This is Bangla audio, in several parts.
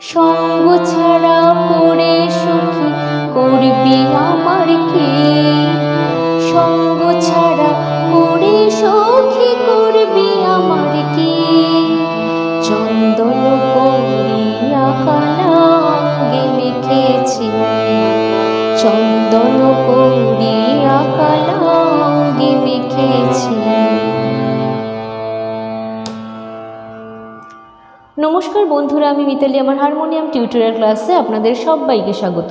সঙ্গ ছাড়া করে সখী করবি আমার কি? সঙ্গ ছাড়া করে সখী করবি আমার কি? চন্দন করিয়া কালা অঙ্গে মেখেছি চন্দন করিয়া বন্ধুরা, আমি মিতালি আমার হারমোনিয়াম টিউটোরিয়াল ক্লাসে আপনাদের সবাইকে স্বাগত।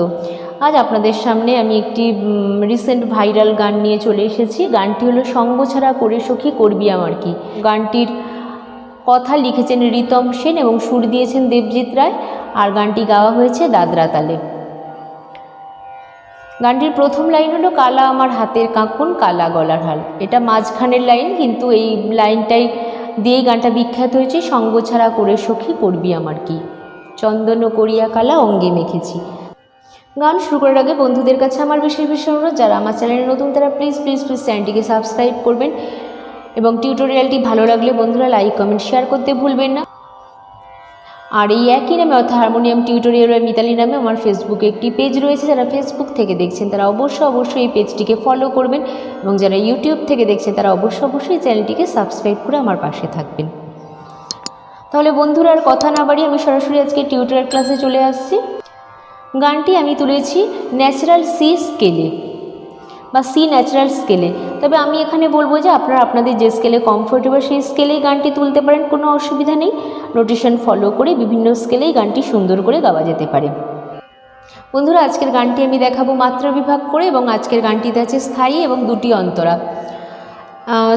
আজ আপনাদের সামনে আমি একটি রিসেন্ট ভাইরাল গান নিয়ে চলে এসেছি। গানটি হলো সঙ্গ ছাড়া করে সখী করবি আমার কি? গানটির কথা লিখেছেন রিতম সেন এবং সুর দিয়েছেন দেবজিৎ রায় আর গানটি গাওয়া হয়েছে দাদরা তালে। গানটির প্রথম লাইন হলো, কালা আমার হাতের কাঁকুন, কালা গলার হাল। এটা মাঝখানের লাইন, কিন্তু এই লাইনটাই দিয়েই গানটা বিখ্যাত হয়েছে সঙ্গ ছাড়া করে সখী করবি আমার কি। চন্দন করিয়া কালা অঙ্গে মেখেছি। গান শুরু করার আগে বন্ধুদের কাছে আমার বিশেষ বিশেষ অনুরোধ, যারা আমার চ্যানেলে নতুন তারা প্লিজ প্লিজ প্লিজ চ্যানেলটিকে সাবস্ক্রাইব করবেন এবং টিউটোরিয়ালটি ভালো লাগলে বন্ধুরা লাইক কমেন্ট শেয়ার করতে ভুলবেন না। আর এই একই নামে অর্থাৎ হারমোনিয়াম টিউটোরিয়াল বা মিতালি নামে আমার ফেসবুকে একটি পেজ রয়েছে। যারা ফেসবুক থেকে দেখছেন, তারা অবশ্যই অবশ্যই এই পেজটিকে ফলো করবেন এবং যারা ইউটিউব থেকে দেখছেন, তারা অবশ্যই অবশ্যই চ্যানেলটিকে সাবস্ক্রাইব করে আমার পাশে থাকবেন। তাহলে বন্ধুরা, আর কথা না বাড়িয়ে আমি সরাসরি আজকে টিউটোরিয়াল ক্লাসে চলে আসছি। গানটি আমি তুলেছি ন্যাচারাল সি স্কেলে বা সি ন্যাচারাল স্কেলে তবে আমি এখানে বলব যে আপনারা আপনাদের যে স্কেলে কমফোর্টেবল সেই স্কেলেই গানটি তুলতে পারেন, কোনো অসুবিধা নেই। নোটেশন ফলো করে বিভিন্ন স্কেলেই গানটি সুন্দর করে গাওয়া যেতে পারে। বন্ধুরা, আজকের গানটি আমি দেখাবো মাত্রা বিভাগ করে এবং আজকের গানটিতে আছে স্থায়ী এবং দুটি অন্তরা।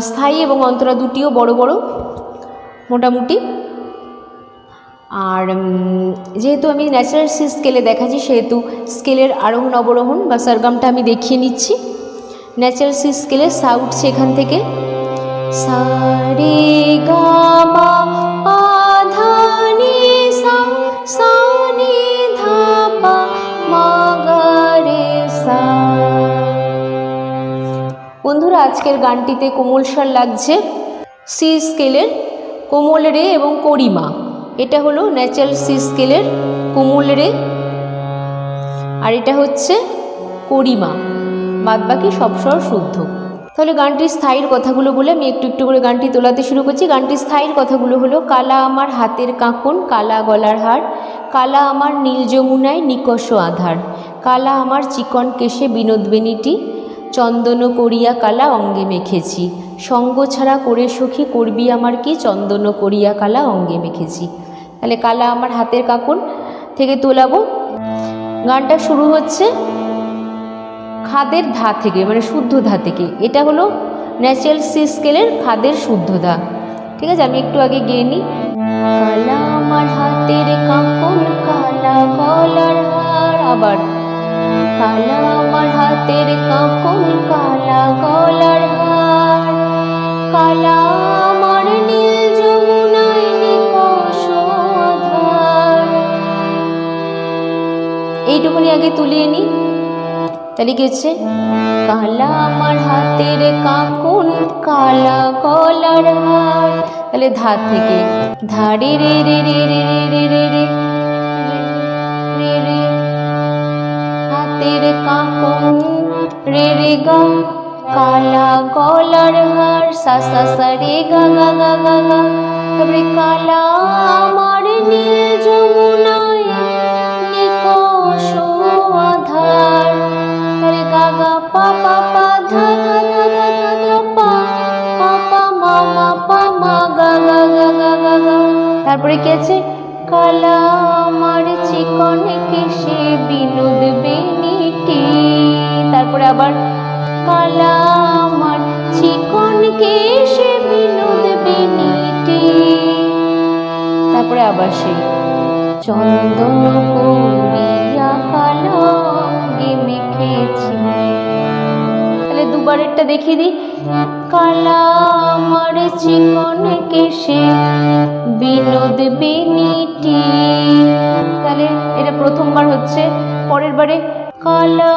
স্থায়ী এবং অন্তরা দুটিও বড় বড়, মোটামুটি। আর যেহেতু আমি ন্যাচারাল সি স্কেলে দেখাচ্ছি, সেহেতু স্কেলের আরোহণ অবরোহণ বা সারগামটা আমি দেখিয়ে নিচ্ছি। ন্যাচারাল সি স্কেলে সাউট সেখান থেকে। সা রে সা সা রে সা বন্ধুরা, আজকের গানটিতে কোমল স্বর লাগছে। সি স্কেলের কোমল রে এবং করিমা। এটা হলো ন্যাচারাল সি স্কেলের কোমল রে। আর এটা হচ্ছে করিমা। বাদ বাকি সব শুদ্ধ। তাহলে গানটির স্থায়ীর কথাগুলো বলে আমি একটু একটু করে গানটি তোলাতে শুরু করছি। গানটির স্থায়ীর কথাগুলো হলো, কালা আমার হাতের কাঁকন, কালা গলার হার, কালা আমার নীল যমুনায় নিকষ আধার, কালা আমার চিকন কেশে বিনোদ বেনিটি, চন্দন করিয়া কালা অঙ্গে মেখেছি, সঙ্গ ছাড়া করে সখী করবি আমার কি, চন্দন করিয়া কালা অঙ্গে মেখেছি। তাহলে কালা আমার হাতের কাঁকন থেকে তোলাবো। গানটা শুরু হচ্ছে খাদের ধা থেকে মানে শুদ্ধ ধা থেকে। এটা হলো ন্যাচারাল সি স্কেলের খাদের শুদ্ধ ধা। ঠিক আছে? আমি একটু আগে গিয়ে নিই। কালা আমার হাতের কাঁকন, কালা গলার হার। আবার। কালা আমার হাতের কাঁকন, কালা গলার হার। কালা আমার নীল যমুনায় নিকষ আধার। এইটুকুনি আগে তুলিয়ে নিই। তাহলে কি হচ্ছে কালা আমার হাতের কাকুন কালা কলার হার তাহলে ধার থেকে ধারে রে রে রে রে রে রে রে রে রে হাতের কাকুন রে রে গা কালা গলার হার সা সা সা রে গা গা গা গা গা তারপরে কালা আমার নীল যমুনায় তারপরে কি আছে? কালা আমার চিকন কেশে বিনোদ বেনিটি। তারপরে আবার কালা আমার চিকন কেশে বিনোদ বেনিটি। তারপরে আবার সেই চন্দন দেখিয়ে দিই। কালা আমার চিকন কেশে, বিনোদ বেনিটি তাহলে এটা প্রথমবার হচ্ছে, পরের বারে কালা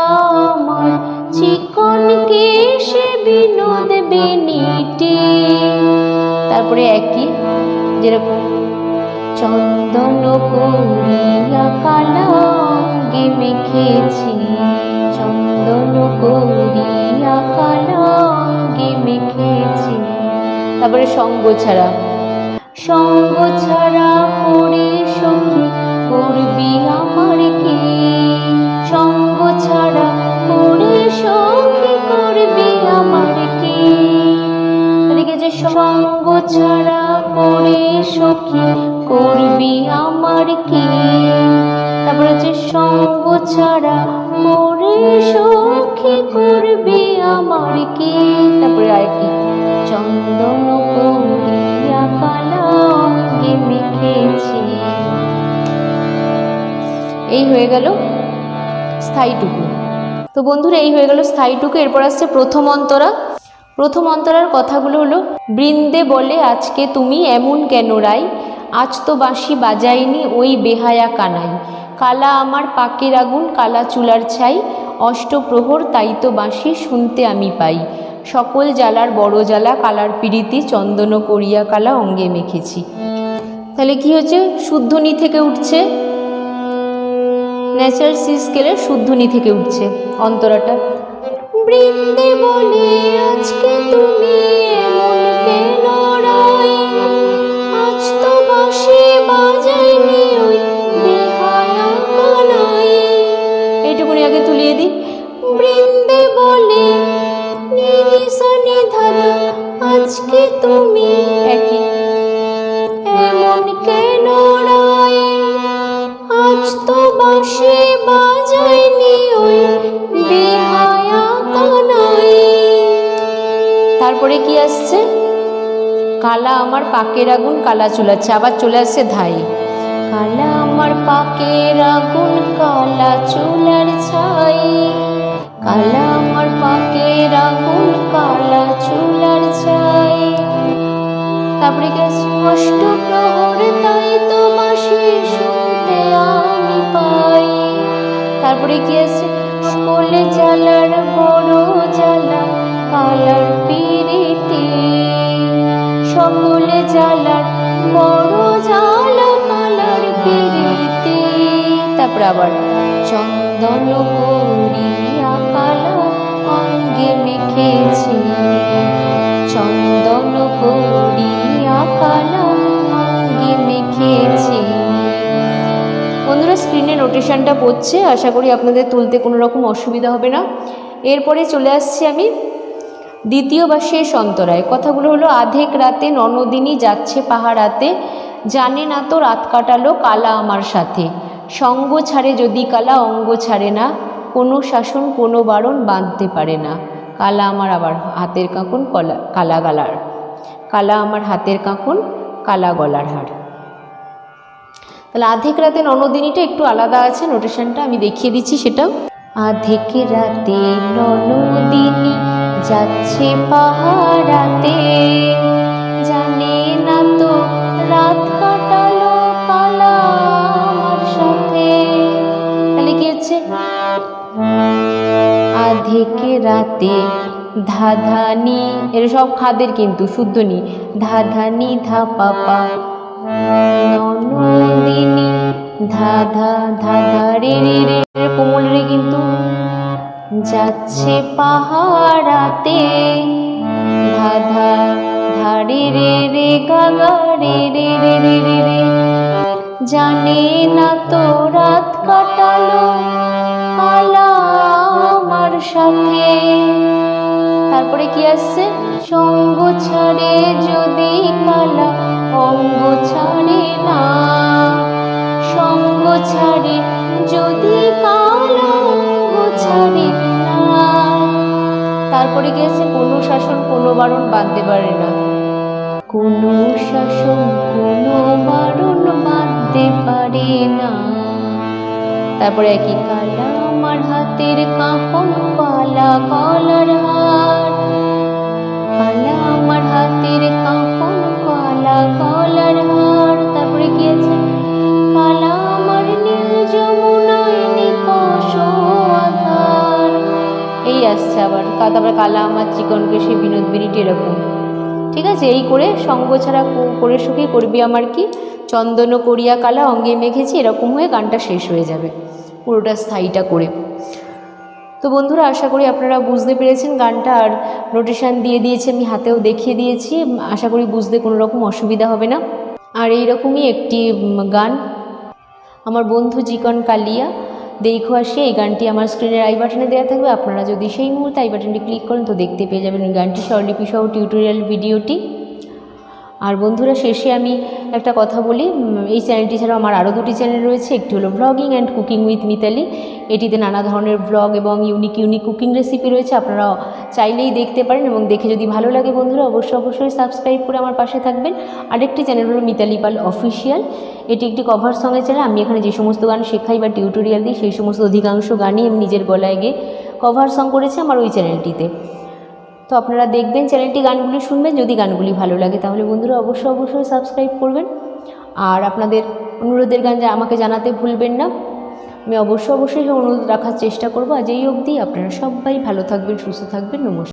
আমার চিকন কেশে, বিনোদ বেনিটি তারপরে একই, যেরকম চন্দন করিয়া কালা অঙ্গে মেখেছি চন্দন করিয়া তারপরে সঙ্গ ছাড়া। সঙ্গ ছাড়া পড়ে সখী করবি আমার কি? সঙ্গ ছাড়া পড়ে সখী করবি আমার কি? যে সঙ্গ ছাড়া পড়ে সখী করবি আমার কি? তারপরে হচ্ছে, সঙ্গ ছাড়া পড়ে সখী করবি আমার কি? তারপরে আর কি চন্দন এই হয়ে গেল স্থায়ীটুকু। তো বন্ধুরা, এই হয়ে গেল স্থায়ীটুকু। এরপর আসছে প্রথম অন্তরা। প্রথম অন্তরার কথাগুলো হলো, বৃন্দে বলে, আজকে তুমি এমন কেন রাই আজ তো বাঁশি বাজাইনি ওই বেহায়া কানাই কালা আমার পাকের আগুন, কালা চুলার ছাই। অষ্টপ্রহর, তাই তো বাঁশি শুনতে আমি পাই। সকল জ্বালার বড় জ্বালা, কালার পিড়িতি চন্দন করিয়া কালা অঙ্গে মেখেছি। তাহলে কি হচ্ছে শুদ্ধনি থেকে উঠছে। ন্যাচারাল সি স্কেলের শুদ্ধনি থেকে উঠছে অন্তরাটা। বৃন্দে বলে আজকে তুমি আজ তো বাজাইনি ওই এইটুকুনি আগে তুলিয়ে দিই। বৃন্দে বলে নিরিসনি ধারা আজকে তুমি একই। রাই আজ তো বাঁশি বাজাইনি ওই বেহায়া কানাই। তারপরে কি আসছে? কালা আমার পাকের আগুন, কালা চুলাচ্ছে, আবার চলে আসছে ধাই। কালা আমার পাকের আগুন, কালা চুলার ছাই। কালা আমার পাকের আগুন, কালা চুলার ছাই। তারপরে আছে? অষ্ট প্রহরে, তাই তো বাঁশি শুনতে আমি পাই। তারপরে কি আছে? সকলে বড় জ্বালা, কালার পিরিতি সকলে জ্বালার বড় জ্বালা, কালার পিরিতি তারপরে আবার, চন্দন করিয়া কালা অঙ্গে মেখেছি। চন্দন করিয়া বন্ধুরা স্ক্রিনে নোটেশনটা পড়ছে। আশা করি আপনাদের তুলতে কোনো রকম অসুবিধা হবে না। এরপরে চলে আসছি আমি দ্বিতীয় বা শেষ অন্তরায়। কথাগুলো হলো, আধেক রাতে ননদিনী যাচ্ছে পাহাড়াতে জানে না তো রাত কাটালো কালা আমার সাথে। সঙ্গ ছাড়ে যদি কালা, অঙ্গ ছাড়ে না। কোনো শাসন, কোনো বারণ বাঁধতে পারে না। কালা আমার আবার হাতের কাঁকুন, কলা, কালা গালার। কালা আমার হাতের কাঁকুন কালা গলার হার তাহলে আধেক রাতে ননদিনীটা একটু আলাদা আছে নোটেশনটা আমি দেখিয়ে দিচ্ছি সেটাও। আধেক রাতে ননদিনী যাচ্ছে পাহাড়াতে জানে না তো রাত কাটালো কালা আমার সাথে। তাহলে কি হচ্ছে? আধেক রাতে ধাধানি, এর সব খাদের কিন্তু, শুদ্ধ নি। ধাধানি, ধা পাপা ননদিনী ধাধা ধাধা রে রে রে রে কোমল রে কিন্তু যাচ্ছে পাহাড়াতে ধাধা ধা রে রে রে গাগা রে রে রে রে রে রে। জানে না তো রাত কাটালো কালা আমার সাথে। তারপরে কি আসছে? সঙ্গ ছাড়ে যদি কালা, অঙ্গ ছাড়ে না। সঙ্গ ছাড়ে যদি কালা, অঙ্গ ছাড়ে না। তারপরে কি আছে কোনো শাসন, কোনো বারণ বাঁধতে পারে না। কোনো শাসন, কোনো বারণ বাঁধতে পারে না। তারপরে একই কালা, আমার হাতের কাঁপন, কালা, কলার হার। কালা, আমার হাতের কাঁপন কালা কলার হার। তারপরে কি আছে? কালা আমার নীল যমুনায় আধার। এই আসছে আবার। তারপরে কালা আমার চিকন কেশে বিনোদ বিরিটি এরকম। ঠিক আছে? এই করে সঙ্গ ছাড়া করে সুখী করবি আমার কি? চন্দন করিয়া কালা, অঙ্গে মেখেছি এরকম হয়ে গানটা শেষ হয়ে যাবে। পুরোটা স্থায়ীটা করে। তো বন্ধুরা, আশা করি আপনারা বুঝতে পেরেছেন গানটা আর নোটেশান দিয়ে দিয়েছি, আমি হাতেও দেখিয়ে দিয়েছি। আশা করি বুঝতে কোনো রকম অসুবিধা হবে না। আর এই রকমই একটি গান। আমার বন্ধু জিকন কালিয়া, দেখো আসি, এই গানটি আমার স্ক্রিনের আই বাটনে দেওয়া থাকবে। আপনারা যদি সেই মুহূর্তে আই বাটনটি ক্লিক করেন, তো দেখতে পেয়ে যাবেন গানটি। স্বরলিপি সহ টিউটোরিয়াল ভিডিওটি আর বন্ধুরা, শেষে আমি একটা কথা বলি। এই চ্যানেলটি ছাড়াও আমার আরও দুটি চ্যানেল রয়েছে। একটি হলো vlogging and cooking with Mitali এটিতে নানা ধরনের ভ্লগ এবং ইউনিক ইউনিক কুকিং রেসিপি রয়েছে। আপনারা চাইলেই দেখতে পারেন এবং দেখে যদি ভালো লাগে বন্ধুরা, অবশ্যই অবশ্যই সাবস্ক্রাইব করে আমার পাশে থাকবেন। আরেকটি চ্যানেল হলো মিতালি পাল অফিসিয়াল এটি একটি কভার সঙ্গের চ্যানেল আমি এখানে যে সমস্ত গান শেখাই বা টিউটোরিয়াল দিই, সেই সমস্ত অধিকাংশ গানই আমি নিজের গলায় গিয়ে কভার সং করেছি আমার ওই চ্যানেলটিতে তো আপনারা দেখবেন চ্যানেলটি গানগুলি শুনবেন, যদি গানগুলি ভালো লাগে তাহলে বন্ধুরা অবশ্যই অবশ্যই সাবস্ক্রাইব করবেন। আর আপনাদের অনুরোধের গান আমাকে জানাতে ভুলবেন না। আমি অবশ্যই অবশ্যই অনুরোধ রাখার চেষ্টা করব। আজ এই অবধি। আপনারা সবাই ভালো থাকবেন, সুস্থ থাকবেন। নমস্কার।